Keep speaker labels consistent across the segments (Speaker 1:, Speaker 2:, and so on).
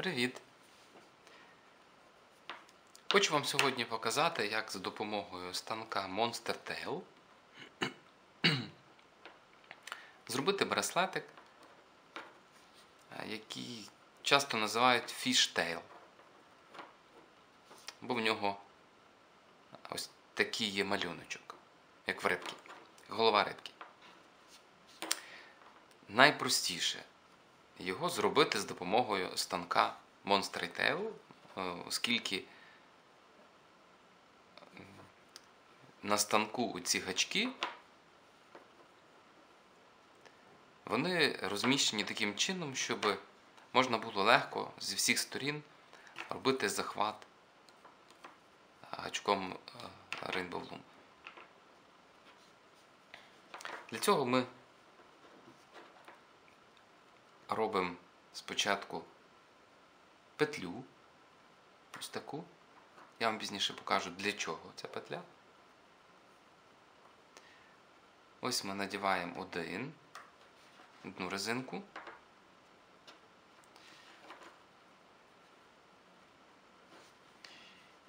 Speaker 1: Привіт! Хочу вам сьогодні показати, як за допомогою станка Monster Tail зробити браслетик, е, який часто називають Fish Tail. Бо в нього ось такий є малюночок, як в рибки, голова рибки. Найпростіше його зробити з допомогою станка Monster Tail, е, оскільки на станку ці гачки, вони розміщені таким чином, щоб можна було легко зі всіх сторін робити захват гачком Rainbow Loom. Для цього ми робимо спочатку петлю, ось таку. Я вам пізніше покажу, для чого ця петля. Ось ми надіваємо один, одну резинку.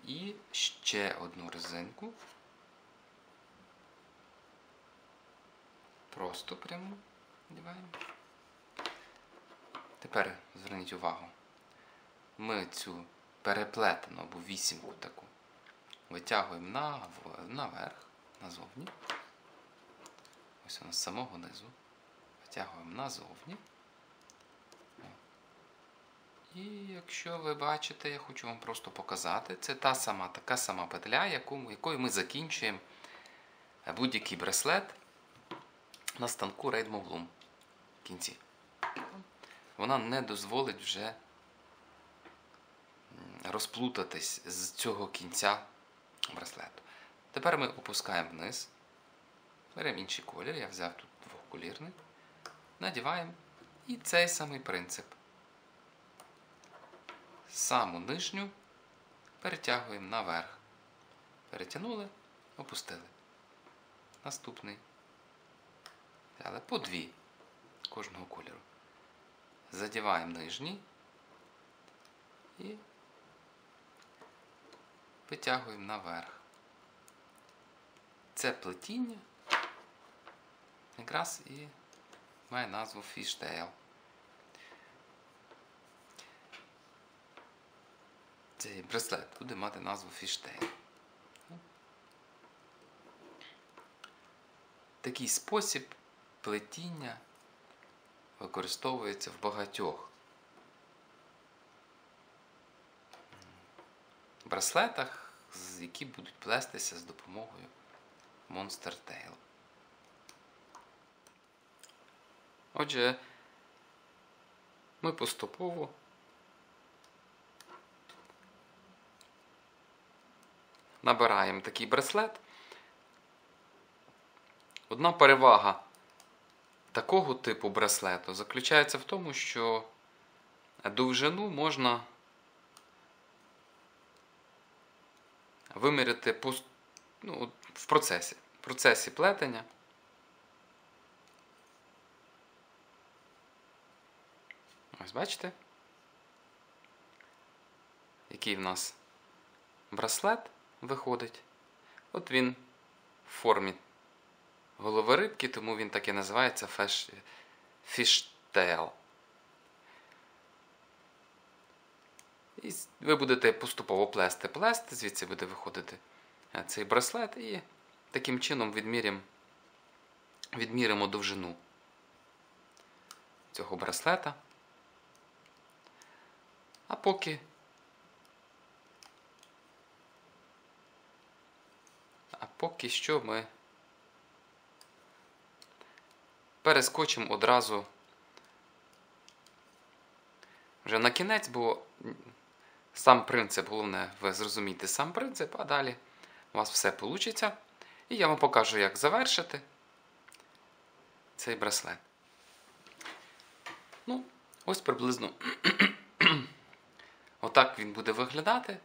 Speaker 1: І ще одну резинку. Просто прямо надіваємо. Тепер зверніть увагу, ми цю переплетену або вісімку таку витягуємо наверх, назовні. Ось вона з самого низу. Витягуємо назовні. І якщо ви бачите, я хочу вам просто показати, це та сама, така сама петля, яку, якою ми закінчуємо будь-який браслет на станку Raid Bloom в кінці. Вона не дозволить вже розплутатись з цього кінця браслету. Тепер ми опускаємо вниз. Беремо інший колір, я взяв тут двохколірний, надіваємо і цей самий принцип. Саму нижню перетягуємо наверх. Перетягнули, опустили. Наступний. Але по дві кожного кольору. Задіваємо нижній і витягуємо наверх. Це плетіння якраз і має назву Fishtail. Цей браслет буде мати назву Fishtail. Такий спосіб плетіння використовується в багатьох браслетах, які будуть плестися з допомогою Monster Tail. Отже, ми поступово набираємо такий браслет. Одна перевага такого типу браслету заключається в тому, що довжину можна виміряти ну, в процесі, в процесі плетення. Ось бачите, який в нас браслет виходить. От він в формі голови рибки, тому він так і називається фіштейл. І ви будете поступово плести плести, звідси буде виходити е, цей браслет, і таким чином відміряємо, відміримо довжину цього браслета. А поки а поки що ми перескочимо одразу вже на кінець, бо сам принцип, головне, ви зрозумієте сам принцип, а далі у вас все вийде. І я вам покажу, як завершити цей браслет. Ну, ось приблизно отак він буде виглядати.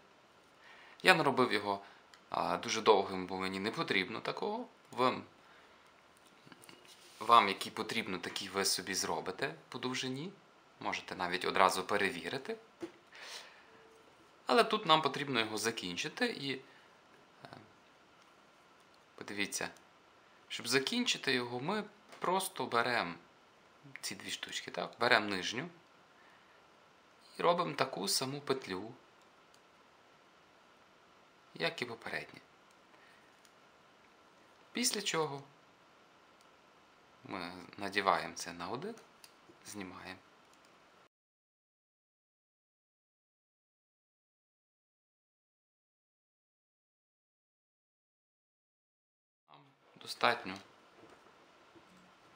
Speaker 1: Я наробив його дуже довгим, бо мені не потрібно такого. Вам, вам, який потрібно, такий ви собі зробите по довжині. Можете навіть одразу перевірити. Але тут нам потрібно його закінчити і е, подивіться, щоб закінчити його, ми просто беремо ці дві штучки, так? беремо нижню і робимо таку саму петлю, як і попереднє. Після чого ми надіваємо це на один, знімаємо. Достатньо,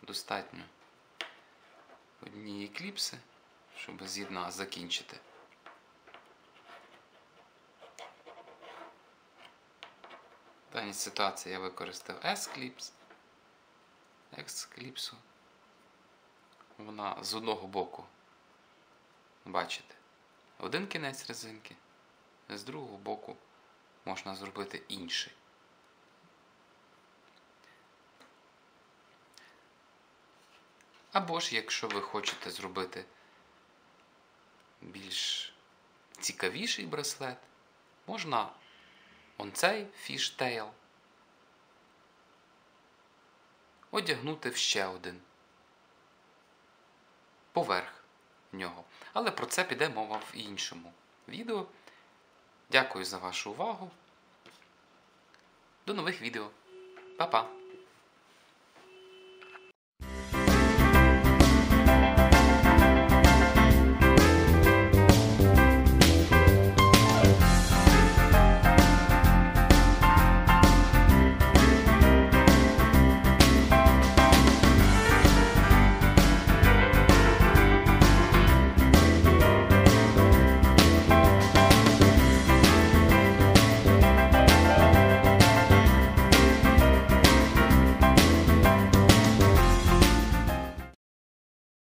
Speaker 1: достатньо однієї кліпси, щоб з'єдна закінчити. В даній ситуації я використав S-кліпс. X-кліпсу. Вона з одного боку, бачите, один кінець резинки, з другого боку можна зробити інший. Або ж, якщо ви хочете зробити більш цікавіший браслет, можна он цей фіштейл одягнути в ще один поверх нього. Але про це піде мова в іншому відео. Дякую за вашу увагу. До нових відео. Па-па!